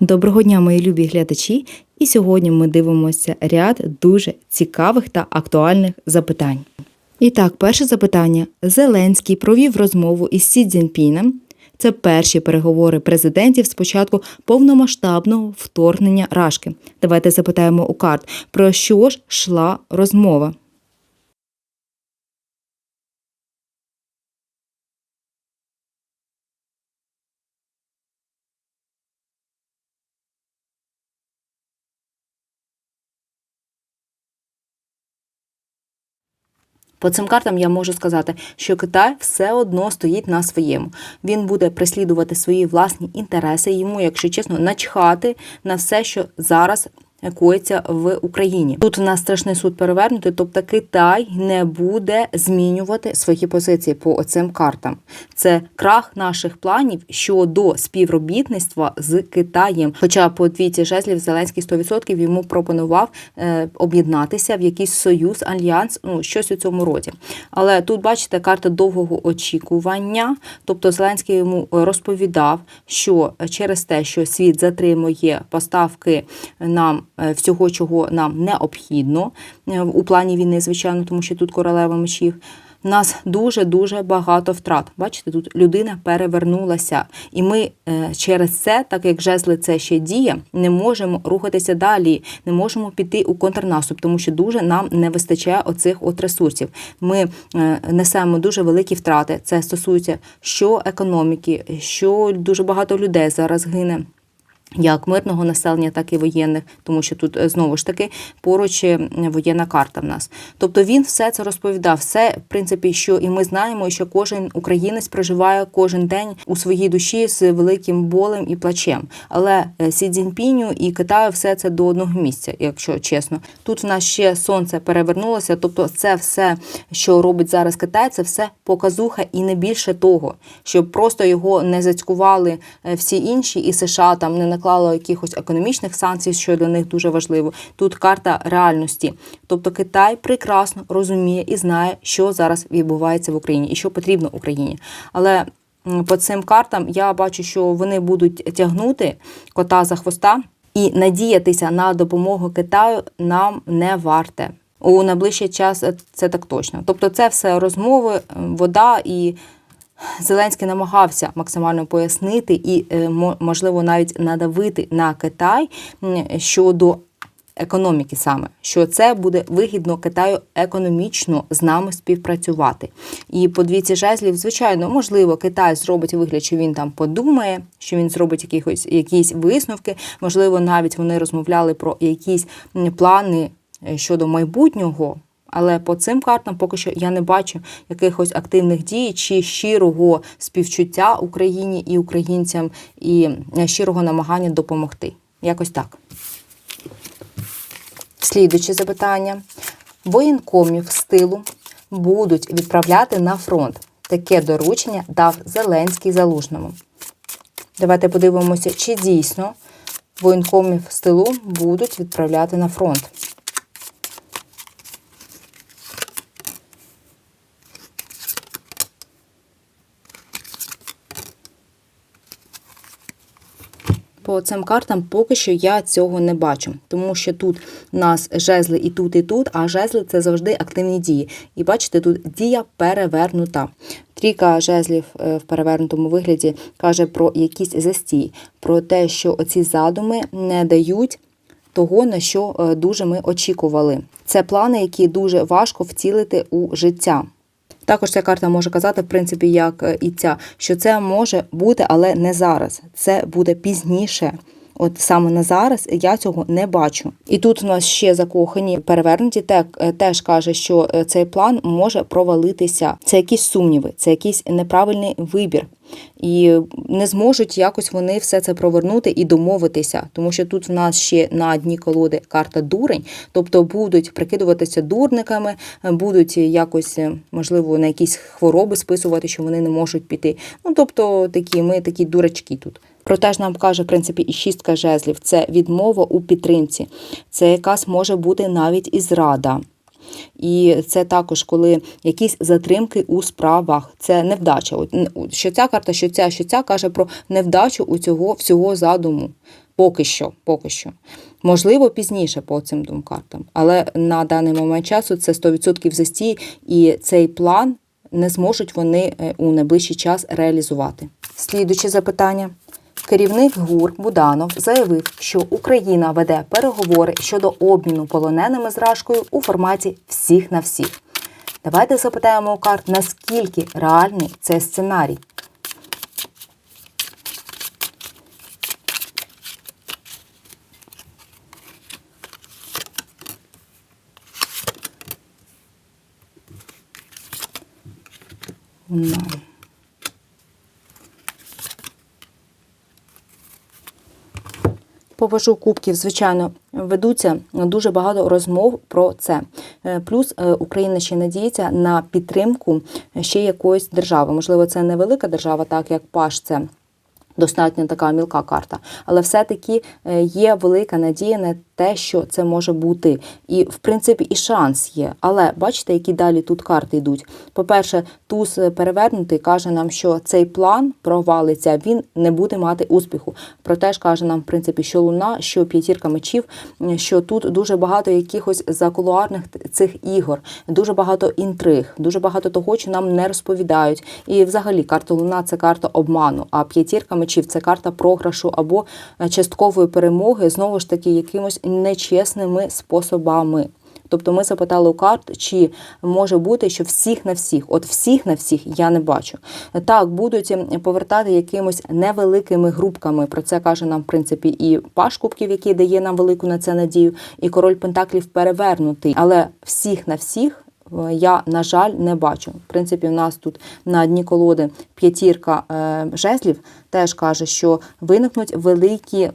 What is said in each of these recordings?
Доброго дня, мої любі глядачі! І сьогодні ми дивимося ряд дуже цікавих та актуальних запитань. І так, перше запитання: Зеленський провів розмову із Сі Цзіньпіном. Це перші переговори президентів з початку повномасштабного вторгнення Рашки. Давайте запитаємо у карт, про що ж йшла розмова. По цим картам я можу сказати, що Китай все одно стоїть на своєму. Він буде преслідувати свої власні інтереси. Йому, якщо чесно, начхати на все, що зараз. Коїться в Україні тут у нас страшний суд перевернутий, тобто Китай не буде змінювати свої позиції по цим картам. Це крах наших планів щодо співробітництва з Китаєм. Хоча по двійці жезлів Зеленський 100% йому пропонував е, об'єднатися в якийсь союз, альянс, ну щось у цьому роді. Але тут бачите карта довгого очікування. Тобто Зеленський йому розповідав, що через те, що світ затримує поставки нам. Е, всього, чого нам необхідно е, у плані війни, звичайно, тому що тут королева мечів. Нас дуже дуже багато втрат. Бачите, тут людина перевернулася, і ми е, через це, так як жезли це ще діє, не можемо рухатися далі, не можемо піти у контрнаступ, тому що дуже нам не вистачає оцих от ресурсів. Ми несемо дуже великі втрати. Це стосується що економіки, що дуже багато людей зараз гине. Як мирного населення, так і воєнних, тому що тут е, знову ж таки поруч е, воєнна карта в нас. Тобто він все це розповідав, все в принципі, що і ми знаємо, що кожен українець проживає кожен день у своїй душі з великим болем і плачем. Але е, Сі Цзіньпіню і Китаю все це до одного місця, якщо чесно. Тут в нас ще сонце перевернулося. Тобто, це все, що робить зараз Китай, це все показуха і не більше того, щоб просто його не зацькували всі інші, і США там не наклало якихось економічних санкцій, що для них дуже важливо. Тут карта реальності. Тобто Китай прекрасно розуміє і знає, що зараз відбувається в Україні і що потрібно Україні. Але по цим картам я бачу, що вони будуть тягнути кота за хвоста і надіятися на допомогу Китаю нам не варте. У найближчий час це так точно. Тобто, це все розмови, вода і Зеленський намагався максимально пояснити і, е, можливо, навіть надавити на Китай щодо економіки саме, що це буде вигідно Китаю економічно з нами співпрацювати. І по двіці жезлів, звичайно, можливо, Китай зробить вигляд, що він там подумає, що він зробить якихось якісь висновки. Можливо, навіть вони розмовляли про якісь плани е, щодо майбутнього. Але по цим картам поки що я не бачу якихось активних дій чи щирого співчуття Україні і українцям, і щирого намагання допомогти. Якось так. Слідуюче запитання. Воєнкомів стилу будуть відправляти на фронт. Таке доручення дав Зеленський Залужному. Давайте подивимося, чи дійсно воєнкомів стилу будуть відправляти на фронт. По цим картам поки що я цього не бачу, тому що тут у нас жезли і тут, і тут, а жезли це завжди активні дії. І бачите, тут дія перевернута. Трійка жезлів е, в перевернутому вигляді каже про якийсь застій, про те, що оці задуми не дають. Того, на що е, дуже ми очікували. Це плани, які дуже важко втілити у життя. Також ця карта може казати, в принципі, як е, і ця, що це може бути, але не зараз. Це буде пізніше. От саме на зараз я цього не бачу. І тут у нас ще закохані перевернуті, е, теж каже, що е, цей план може провалитися. Це якісь сумніви, це якийсь неправильний вибір. І не зможуть якось вони все це провернути і домовитися, тому що тут в нас ще на дні колоди карта дурень, тобто будуть прикидуватися дурниками, будуть якось, можливо, на якісь хвороби списувати, що вони не можуть піти. Ну тобто такі ми такі дурачки тут. Проте ж нам каже, в принципі, і шістка жезлів це відмова у підтримці, це якась може бути навіть і зрада. І це також, коли якісь затримки у справах, це невдача. Що ця карта, що ця, що ця каже про невдачу у цього всього задуму. Поки що, поки що. Можливо, пізніше по цим двом картам. Але на даний момент часу це 100% застій, і цей план не зможуть вони е, у найближчий час реалізувати. Слідуче запитання. Керівник ГУР Буданов заявив, що Україна веде переговори щодо обміну полоненими з Рашкою у форматі всіх на всіх. Давайте запитаємо у карт, наскільки реальний цей сценарій. Ну. По кубків, звичайно, ведуться дуже багато розмов про це. Е, Плюс е, Україна ще надіється на підтримку ще якоїсь держави. Можливо, це не велика держава, так як Паш це. Достатньо така мілка карта, але все-таки е, є велика надія на те, що це може бути. І, в принципі, і шанс є. Але бачите, які далі тут карти йдуть. По-перше, туз перевернутий каже нам, що цей план провалиться, він не буде мати успіху. Проте ж каже нам, в принципі, що луна, що п'ятірка мечів, що тут дуже багато якихось закулуарних цих ігор, дуже багато інтриг, дуже багато того, що нам не розповідають. І взагалі карта луна це карта обману, а п'ятірка мечів це карта програшу або часткової перемоги, знову ж таки, якимось нечесними способами. Тобто ми запитали у карт, чи може бути, що всіх на всіх, от всіх на всіх я не бачу. Так, будуть повертати якимось невеликими групками. Про це каже нам, в принципі, і Паш Кубків, який дає нам велику на це надію, і король Пентаклів перевернутий. Але всіх на всіх. е, Я, на жаль, не бачу. В принципі, у нас тут на дні колоди п'ятірка е, жезлів теж каже, що виникнуть великі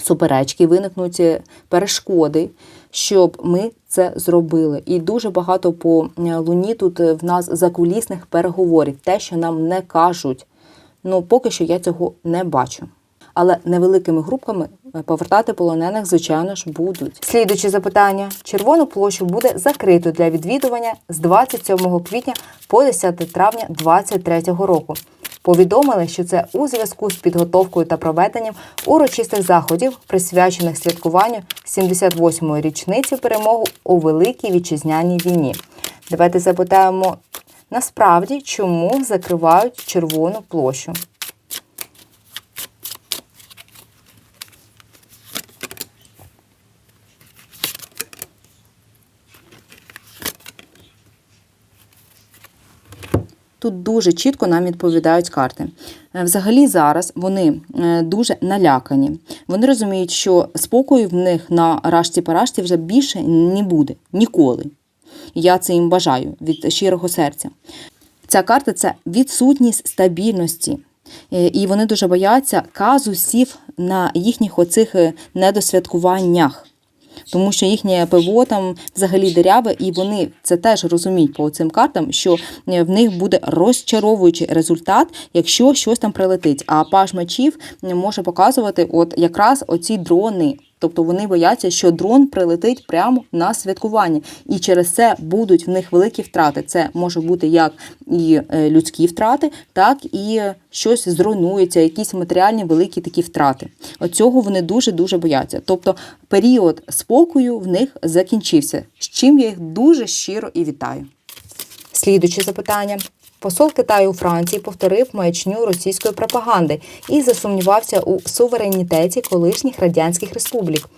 суперечки, виникнуть е, перешкоди, щоб ми це зробили. І дуже багато по е, луні тут е, в нас закулісних переговорів, те, що нам не кажуть. Ну, поки що я цього не бачу. Але невеликими групками повертати полонених, звичайно ж, будуть. Слідуюче запитання: червону площу буде закрито для відвідування з 27 квітня по 10 травня 2023 року. Повідомили, що це у зв'язку з підготовкою та проведенням урочистих заходів, присвячених святкуванню 78-ї річниці перемоги у Великій Вітчизняній війні. Давайте запитаємо насправді, чому закривають червону площу. Тут дуже чітко нам відповідають карти. Е, Взагалі зараз вони е, дуже налякані. Вони розуміють, що спокою в них на рашці парашці вже більше не буде ніколи. Я це їм бажаю від щирого серця. Ця карта це відсутність стабільності. Е, І вони дуже бояться казусів на їхніх оцих недосвяткуваннях. Тому що їхнє ПВО там взагалі диряве, і вони це теж розуміють по цим картам, що е, в них буде розчаровуючий результат, якщо щось там прилетить. А паж мечів може показувати от якраз оці дрони. Тобто вони бояться, що дрон прилетить прямо на святкування, і через це будуть в них великі втрати. Це може бути як і е, людські втрати, так і щось зруйнується, якісь матеріальні великі такі втрати. От цього вони дуже дуже бояться. Тобто період спокою в них закінчився, з чим я їх дуже щиро і вітаю. Слідуче запитання. Посол Китаю у Франції повторив маячню російської пропаганди і засумнівався у суверенітеті колишніх радянських республік.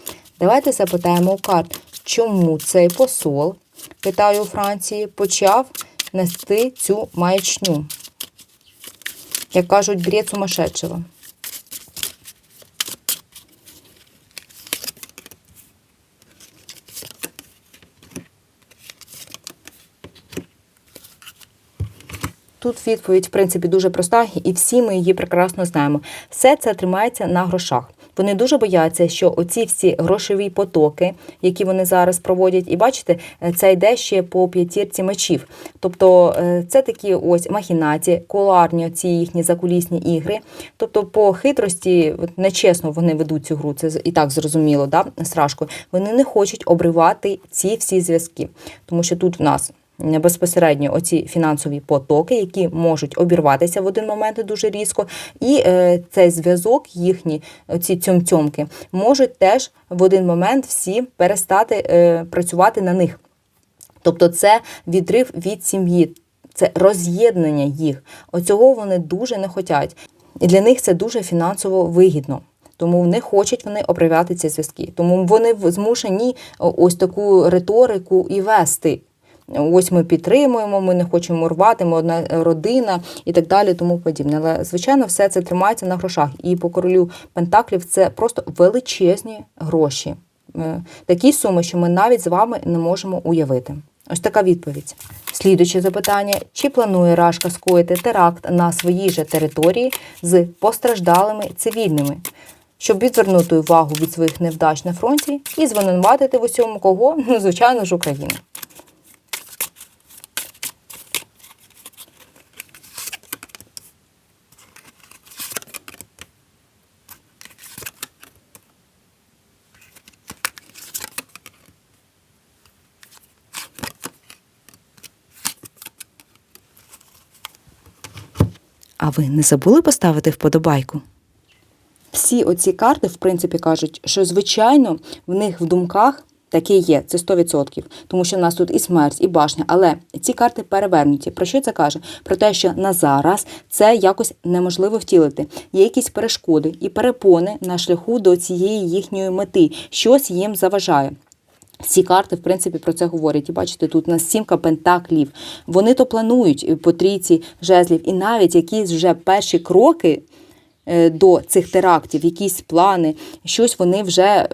Давайте запитаємо у карт, чому цей посол Китаю у Франції почав нести цю маячню. Як кажуть, бред сумасшедшего. Тут відповідь, в принципі, дуже проста, і всі ми її прекрасно знаємо. Все це тримається на грошах. Вони дуже бояться, що оці всі грошові потоки, які вони зараз проводять, і бачите, це йде ще по п'ятірці мечів. Тобто е, це такі ось махінації, коларні ці їхні закулісні ігри. Тобто, по хитрості, нечесно вони ведуть цю гру, це і так зрозуміло, да, Срашко. Вони не хочуть обривати ці всі зв'язки, тому що тут в нас безпосередньо оці фінансові потоки, які можуть обірватися в один момент дуже різко, і е, цей зв'язок, їхні ці цьомцьомки, можуть теж в один момент всі перестати е, працювати на них. Тобто це відрив від сім'ї, це роз'єднання їх. Оцього вони дуже не хочуть. І для них це дуже фінансово вигідно. Тому не хочуть вони обривати ці зв'язки. Тому вони змушені ось таку риторику і вести. Ось ми підтримуємо, ми не хочемо рвати, ми одна родина і так далі, тому подібне. Але звичайно, все це тримається на грошах. І по королю Пентаклів це просто величезні гроші. Е, такі суми, що ми навіть з вами не можемо уявити. Ось така відповідь. Слідуюче запитання: чи планує Рашка скоїти теракт на своїй же території з постраждалими цивільними, щоб відвернути увагу від своїх невдач на фронті і звинуватити в усьому кого? Ну, звичайно ж, Україну. Ви не забули поставити вподобайку? Всі оці карти, в принципі, кажуть, що, звичайно, в них в думках таке є, це 100%. Тому що в нас тут і смерть, і башня. Але ці карти перевернуті. Про що це каже? Про те, що на зараз це якось неможливо втілити. Є якісь перешкоди і перепони на шляху до цієї їхньої мети. Щось їм заважає. Ці карти, в принципі, про це говорять. І бачите, тут у нас сімка пентаклів. Вони то планують по трійці жезлів, і навіть якісь вже перші кроки е, до цих терактів, якісь плани, щось вони вже е,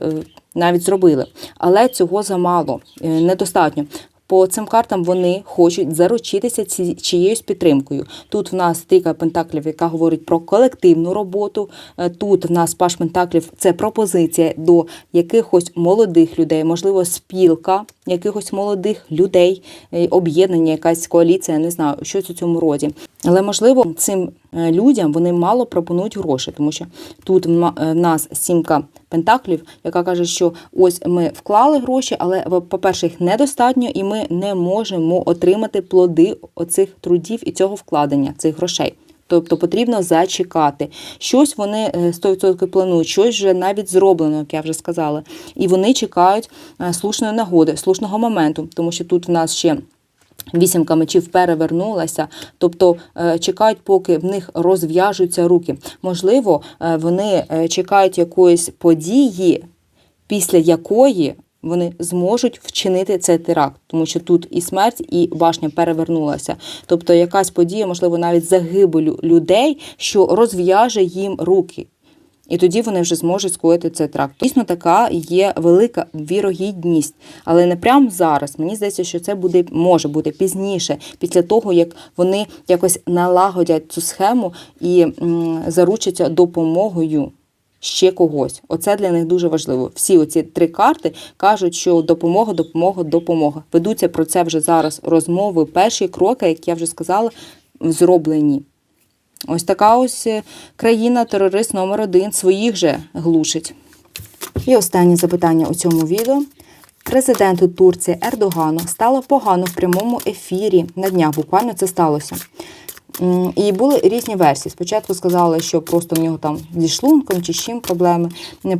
навіть зробили. Але цього замало, е, недостатньо. По цим картам вони хочуть заручитися ці, чиєюсь підтримкою. Тут в нас трійка пентаклів, яка говорить про колективну роботу. Е, тут в нас паш пентаклів це пропозиція до якихось молодих людей, можливо, спілка якихось молодих людей, е, об'єднання, якась коаліція, не знаю, щось у цьому роді. Але можливо, цим е, людям вони мало пропонують гроші, тому що тут в нас сімка пентаклів, яка каже, що ось ми вклали гроші, але, по-перше, їх недостатньо, і ми не можемо отримати плоди оцих трудів і цього вкладення, цих грошей. Тобто потрібно зачекати. Щось вони 100% е, планують, щось вже навіть зроблено, як я вже сказала. І вони чекають е, слушної нагоди, слушного моменту, тому що тут в нас ще. Вісімка мечів перевернулася, тобто е, чекають, поки в них розв'яжуться руки. Можливо, е, вони е, чекають якоїсь події, після якої вони зможуть вчинити цей теракт, тому що тут і смерть, і башня перевернулася. Тобто, якась подія, можливо, навіть загибелю людей, що розв'яже їм руки. І тоді вони вже зможуть скоїти цей тракт. Дійсно, така є велика вірогідність, але не прямо зараз. Мені здається, що це буде може бути пізніше, після того як вони якось налагодять цю схему і заручаться допомогою. Ще когось. Оце для них дуже важливо. Всі оці три карти кажуть, що допомога, допомога, допомога. Ведуться про це вже зараз розмови. Перші кроки, як я вже сказала, зроблені. Ось така ось е, країна-терорист номер один своїх же глушить. І останнє запитання у цьому відео. Президенту Турції Ердогану стало погано в прямому ефірі на днях. Буквально це сталося. І були різні версії. Спочатку сказали, що просто в нього там зі шлунком чи з чим проблеми.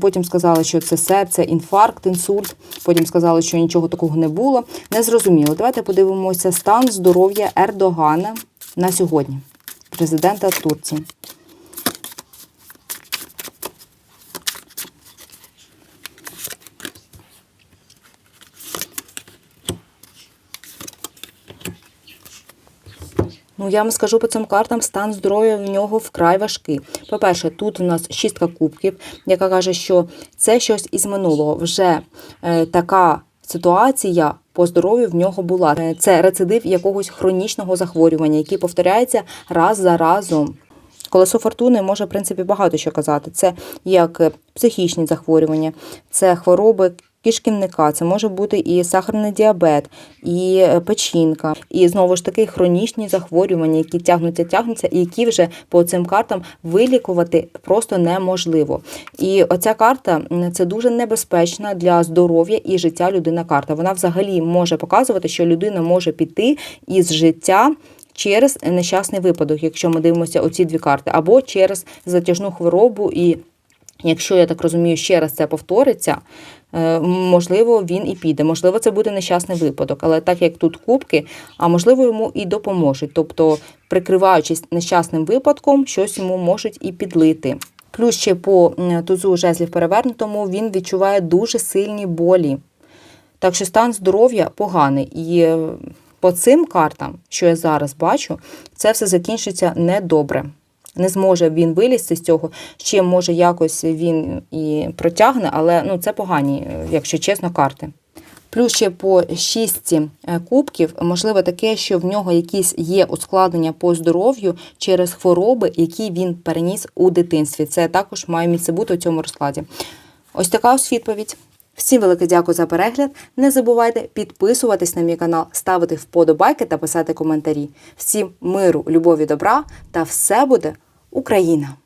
Потім сказали, що це серце, інфаркт, інсульт. Потім сказали, що нічого такого не було. Незрозуміло. Давайте подивимося стан здоров'я Ердогана на сьогодні президента Турції. Ну, я вам скажу по цим картам, стан здоров'я в нього вкрай важкий. По-перше, тут у нас шістка кубків, яка каже, що це щось із минулого. Вже е, така ситуація по здоров'ю в нього була. Е, це рецидив якогось хронічного захворювання, який повторяється раз за разом. Колесо фортуни може, в принципі, багато що казати. Це як психічні захворювання, це хвороби, кишківника, це може бути і сахарний діабет, і е, печінка, і знову ж таки хронічні захворювання, які тягнуться, тягнуться, і які вже по цим картам вилікувати просто неможливо. І оця карта це дуже небезпечна для здоров'я і життя людина карта. Вона взагалі може показувати, що людина може піти із життя. Через нещасний випадок, якщо ми дивимося оці дві карти, або через затяжну хворобу і Якщо я так розумію, ще раз це повториться, можливо, він і піде. Можливо, це буде нещасний випадок, але так як тут кубки, а можливо, йому і допоможуть. Тобто, прикриваючись нещасним випадком, щось йому можуть і підлити. Плюс ще по тузу жезлів перевернутому він відчуває дуже сильні болі. Так що стан здоров'я поганий. І е, по цим картам, що я зараз бачу, це все закінчиться недобре. Не зможе він вилізти з цього. Ще може якось він і протягне, але ну це погані, е, якщо чесно, карти. Плюс ще по шістці е, кубків, можливо, таке, що в нього якісь є ускладнення по здоров'ю через хвороби, які він переніс у дитинстві. Це також має місце бути у цьому розкладі. Ось така ось відповідь. Всім велике дякую за перегляд. Не забувайте підписуватись на мій канал, ставити вподобайки та писати коментарі. Всім миру, любові, добра та все буде Україна!